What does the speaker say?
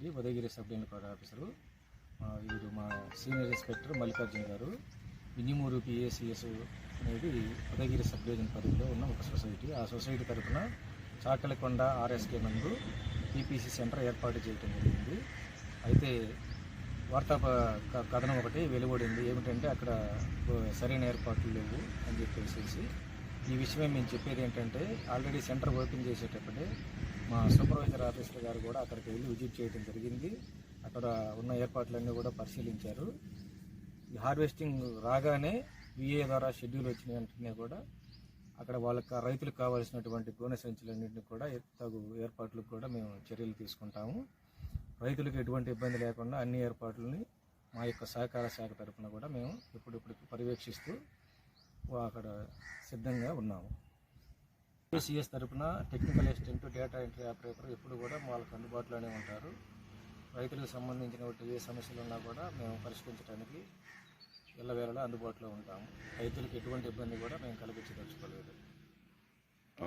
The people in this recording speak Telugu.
ఇది ఉదయగిరి సబ్ డివిజన్ ఆఫీసరు వీరు మా సీనియర్ ఇన్స్పెక్టర్ మల్లికార్జున గారు మినిమూరు పిఏసిఎస్ అనేది ఉదయగిరి సబ్ డివిజన్ పరిధిలో ఉన్న ఒక సొసైటీ. ఆ సొసైటీ తరఫున చాకలికొండ ఆర్ఎస్కే నందు పీపీసీ సెంటర్ ఏర్పాటు చేయడం జరిగింది. అయితే వార్తా క- కథనం ఒకటి వెలువడింది. ఏమిటంటే అక్కడ సరైన ఏర్పాట్లు లేవు అని చెప్పేసి. ఈ విషయమే మేము చెప్పేది ఏంటంటే ఆల్రెడీ సెంటర్ ఓపెన్ చేసేటప్పుడే మా సూపర్వైజర్ ఆఫీసర్ గారు కూడా అక్కడికి వెళ్ళి విజిట్ చేయడం జరిగింది. అక్కడ ఉన్న ఏర్పాట్లన్నీ కూడా పరిశీలించారు. ఈ హార్వెస్టింగ్ రాగానే విఏ ద్వారా షెడ్యూల్ వచ్చిన వెంటనే కూడా అక్కడ వాళ్ళకి రైతులకు కావాల్సినటువంటి గోనె సంచులన్నింటినీ కూడా తగు ఏర్పాట్లకు కూడా మేము చర్యలు తీసుకుంటాము. రైతులకు ఎటువంటి ఇబ్బంది లేకుండా అన్ని ఏర్పాట్లని మా యొక్క సహకార శాఖ తరఫున కూడా మేము ఇప్పుడిప్పుడు పర్యవేక్షిస్తూ అక్కడ సిద్ధంగా ఉన్నాము. ఏసీఎస్ తరఫున technical assistant data entry operator ఎప్పుడు కూడా వాళ్ళకి అందుబాటులోనే ఉంటారు. రైతులకు సంబంధించిన ఏ సమస్యలు ఉన్నా కూడా మేము పరిష్కరించడానికి ఎల్లవేళలా అందుబాటులో ఉంటాము. రైతులకు ఎటువంటి ఇబ్బంది కూడా మేము కలిగించదలుచుకోలేదు.